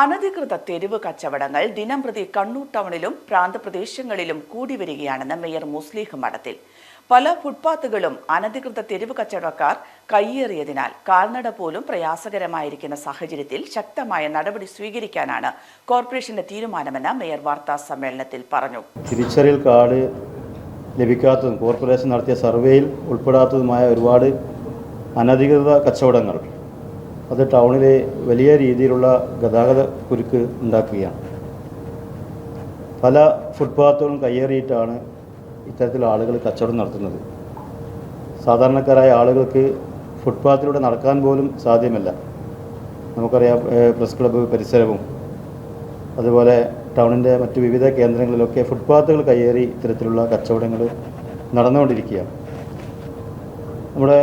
അനധികൃത തെരുവ് കച്ചവടങ്ങൾ ദിനംപ്രതി കണ്ണൂർ ടൗണിലും പ്രാന്തപ്രദേശങ്ങളിലും കൂടി വരികയാണെന്ന് മേയർ മുസ്ലിഹ് മഠത്തിൽ. പല ഫുട്പാത്തുകളും അനധികൃത തെരുവ് കച്ചവടക്കാർ കൈയേറിയതിനാൽ കാൽനട പോലും പ്രയാസകരമായിരിക്കുന്ന സാഹചര്യത്തിൽ ശക്തമായ നടപടി സ്വീകരിക്കാനാണ് കോർപ്പറേഷന്റെ തീരുമാനമെന്ന് മേയർ വാർത്താ സമ്മേളനത്തിൽ പറഞ്ഞു. തിരിച്ചറിയൽ കാർഡ് ലഭിക്കാത്തതും കോർപ്പറേഷൻ നടത്തിയ സർവേയിൽ ഉൾപ്പെടാത്തതുമായ ഒരുപാട് അനധികൃത കച്ചവടങ്ങൾ അത് ടൗണിലെ വലിയ രീതിയിലുള്ള ഗതാഗത കുരുക്ക് ഉണ്ടാക്കുകയാണ്. പല ഫുട്പാത്തുകളും കയ്യേറിയിട്ടാണ് ഇത്തരത്തിൽ ആളുകൾ കച്ചവടം നടത്തുന്നത്. സാധാരണക്കാരായ ആളുകൾക്ക് ഫുട്പാത്തിലൂടെ നടക്കാൻ പോലും സാധ്യമല്ല. നമുക്കറിയാം പ്രസ് ക്ലബ്ബ് പരിസരവും അതുപോലെ ടൗണിന്റെ മറ്റ് വിവിധ കേന്ദ്രങ്ങളിലൊക്കെ ഫുട്പാത്തുകൾ കയ്യേറി ഇത്തരത്തിലുള്ള കച്ചവടങ്ങൾ നടന്നുകൊണ്ടിരിക്കുകയാണ്. നമ്മുടെ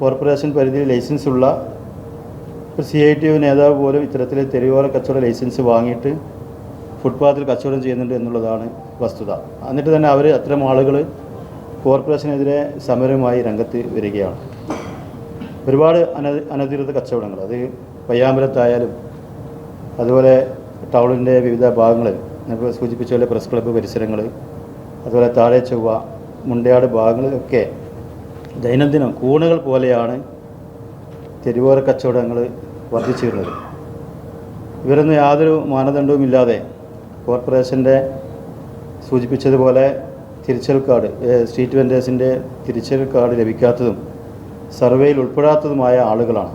കോർപ്പറേഷൻ പരിധിയിൽ ലൈസൻസ് ഉള്ള ഒരു സി ഐ ടി യു നേതാവ് പോലും ഇത്തരത്തിൽ തെരുവോര കച്ചവട ലൈസൻസ് വാങ്ങിയിട്ട് ഫുട്പാത്തിൽ കച്ചവടം ചെയ്യുന്നുണ്ട് എന്നുള്ളതാണ് വസ്തുത. എന്നിട്ട് തന്നെ അവർ അത്തരം ആളുകൾ കോർപ്പറേഷനെതിരെ സമരമായി രംഗത്ത് വരികയാണ്. ഒരുപാട് അന അനധികൃത കച്ചവടങ്ങൾ അത് പയ്യാമ്പലത്തായാലും അതുപോലെ ടൗണിന്റെ വിവിധ ഭാഗങ്ങളിൽ ഇപ്പോൾ സൂചിപ്പിച്ച പോലെ പ്രസ് ക്ലബ്ബ് പരിസരങ്ങൾ അതുപോലെ താഴെ ചൊവ്വ മുണ്ടയാട് ഭാഗങ്ങളിലൊക്കെ ദൈനംദിനം കൂണുകൾ പോലെയാണ് തെരുവോര കച്ചവടങ്ങൾ വർദ്ധിച്ചു ഇവരൊന്ന് ഇവരൊന്നും യാതൊരു മാനദണ്ഡവുമില്ലാതെ കോർപ്പറേഷന്റെ സൂചിപ്പിച്ചതുപോലെ തിരിച്ചൽ കാർഡ് സ്ട്രീറ്റ് വെൻഡേഴ്സിന്റെ തിരിച്ചൽ കാർഡ് ലഭിക്കാത്തതും സർവേയിൽ ഉൾപ്പെടാത്തതുമായ ആളുകളാണ്.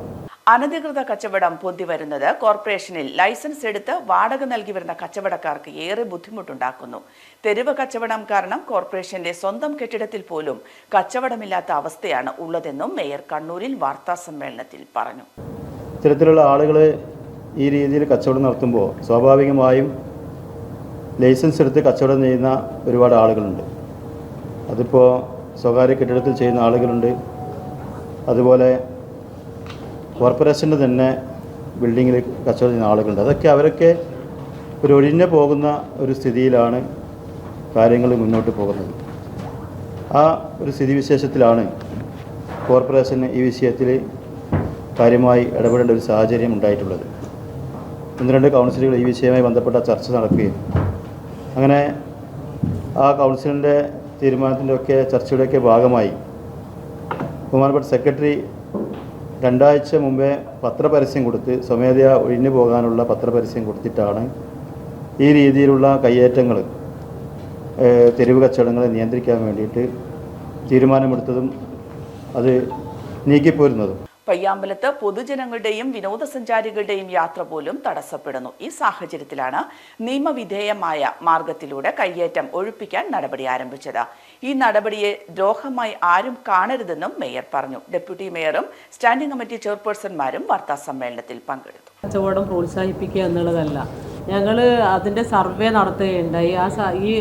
അനധികൃത കച്ചവടം പൊന്തി വരുന്നത് കോർപ്പറേഷനിൽ ലൈസൻസ് എടുത്ത് വാടക നൽകി വരുന്ന കച്ചവടക്കാർക്ക് ഏറെ ബുദ്ധിമുട്ടുണ്ടാക്കുന്നു. തെരുവ് കച്ചവടം കാരണം കോർപ്പറേഷന്റെ സ്വന്തം കെട്ടിടത്തിൽ പോലും കച്ചവടമില്ലാത്ത അവസ്ഥയാണ് ഉള്ളതെന്നും മേയർ കണ്ണൂരിൽ വാർത്താ സമ്മേളനത്തിൽ പറഞ്ഞു. ഇത്തരത്തിലുള്ള ആളുകൾ ഈ രീതിയിൽ കച്ചവടം നടത്തുമ്പോൾ സ്വാഭാവികമായും ലൈസൻസ് എടുത്ത് കച്ചവടം ചെയ്യുന്ന ഒരുപാട് ആളുകളുണ്ട്. അതിപ്പോൾ സ്വകാര്യ കെട്ടിടത്തിൽ ചെയ്യുന്ന ആളുകളുണ്ട്. അതുപോലെ കോർപ്പറേഷന്റെ തന്നെ ബിൽഡിങ്ങിൽ കച്ചവടം ചെയ്യുന്ന ആളുകളുണ്ട്. അതൊക്കെ അവരൊക്കെ ഒരു ഒഴിഞ്ഞു പോകുന്ന ഒരു സ്ഥിതിയിലാണ് കാര്യങ്ങൾ മുന്നോട്ട് പോകുന്നത്. ആ ഒരു സ്ഥിതിവിശേഷത്തിലാണ് കോർപ്പറേഷന് ഈ വിഷയത്തിൽ കാര്യമായി ഇടപെടേണ്ട ഒരു സാഹചര്യം ഉണ്ടായിട്ടുള്ളത്. ഒന്ന് രണ്ട് കൗൺസിലുകൾ ഈ വിഷയവുമായി ബന്ധപ്പെട്ട ചർച്ച നടക്കുകയും. അങ്ങനെ ആ കൗൺസിലിന്റെ തീരുമാനത്തിന്റെ ഒക്കെ ചർച്ചയുടെയൊക്കെ ഭാഗമായി ബഹുമാനപ്പെട്ട സെക്രട്ടറി രണ്ടാഴ്ച മുമ്പേ പത്രപരസ്യം കൊടുത്ത് സ്വമേധയാ ഒഴിഞ്ഞു പോകാനുള്ള പത്രപരസ്യം കൊടുത്തിട്ടാണ് ഈ രീതിയിലുള്ള കയ്യേറ്റങ്ങൾ തെരുവ് കച്ചവടങ്ങളെ നിയന്ത്രിക്കാൻ വേണ്ടിയിട്ട് തീരുമാനമെടുത്തതും അത് നീക്കിപ്പോരുന്നതും. പയ്യാമ്പലത്ത് പൊതുജനങ്ങളുടെയും വിനോദസഞ്ചാരികളുടെയും യാത്ര പോലും തടസ്സപ്പെടുന്നു. ഈ സാഹചര്യത്തിലാണ് നിയമവിധേയമായ മാർഗത്തിലൂടെ കയ്യേറ്റം ഒഴിപ്പിക്കാൻ നടപടി ആരംഭിച്ചത്. ഈ നടപടിയെ ദ്രോഹമായി ആരും കാണരുതെന്നും മേയർ പറഞ്ഞു. ഡെപ്യൂട്ടി മേയറും സ്റ്റാൻഡിംഗ് കമ്മിറ്റി ചെയർപേഴ്സൺമാരും വാർത്താ സമ്മേളനത്തിൽ പങ്കെടുത്തു. കച്ചവടം പ്രോത്സാഹിപ്പിക്കുക എന്നുള്ളതല്ല. ഞങ്ങൾ അതിന്റെ സർവേ നടത്തുകയുണ്ടായി. ആ ഈ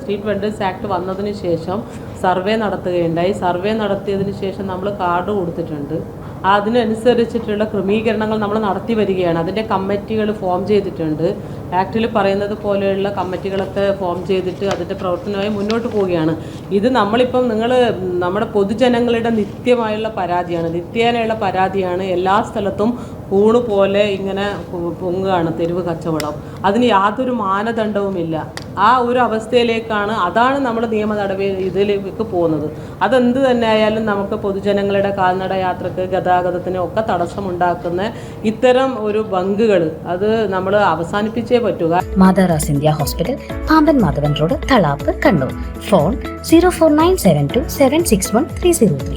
സ്ട്രീറ്റ് വെൻഡേഴ്സ് ആക്ട് വന്നതിന് ശേഷം സർവേ നടത്തുകയുണ്ടായി. സർവേ നടത്തിയതിന് ശേഷം നമ്മൾ കാർഡ് കൊടുത്തിട്ടുണ്ട്. അതിനനുസരിച്ചിട്ടുള്ള ക്രമീകരണങ്ങൾ നമ്മൾ നടത്തി വരികയാണ്. അതിന്റെ കമ്മിറ്റികൾ ഫോം ചെയ്തിട്ടുണ്ട്. ആക്ടിൽ പറയുന്നത് പോലെയുള്ള കമ്മിറ്റികളൊക്കെ ഫോം ചെയ്തിട്ട് അതിന്റെ പ്രവർത്തനമായി മുന്നോട്ട് പോവുകയാണ്. ഇത് നമ്മളിപ്പം നിങ്ങൾ നമ്മുടെ പൊതുജനങ്ങളുടെ നിത്യമായുള്ള പരാതിയാണ്. നിത്യേനയുള്ള പരാതിയാണ് എല്ലാ സ്ഥലത്തും കൂണ് പോലെ ഇങ്ങനെ പൊങ്ങുകയാണ് തെരുവ് കച്ചവടം. അതിന് യാതൊരു മാനദണ്ഡവുമില്ല. ആ ഒരു അവസ്ഥയിലേക്കാണ് അതാണ് നമ്മൾ നിയമ നടപടി ഇതിലേക്ക് പോകുന്നത്. അതെന്ത് തന്നെ ആയാലും നമുക്ക് പൊതുജനങ്ങളുടെ കാൽനട യാത്രയ്ക്ക് ഗതാഗതത്തിന് ഒക്കെ തടസ്സമുണ്ടാക്കുന്ന ഇത്തരം ഒരു ബങ്കുകൾ അത് നമ്മൾ അവസാനിപ്പിച്ചേ പറ്റുക മാതാറാസ് India hospital Pamban Madhavan road Thalap Kannur. Phone zero four nine seven two seven six one three zero three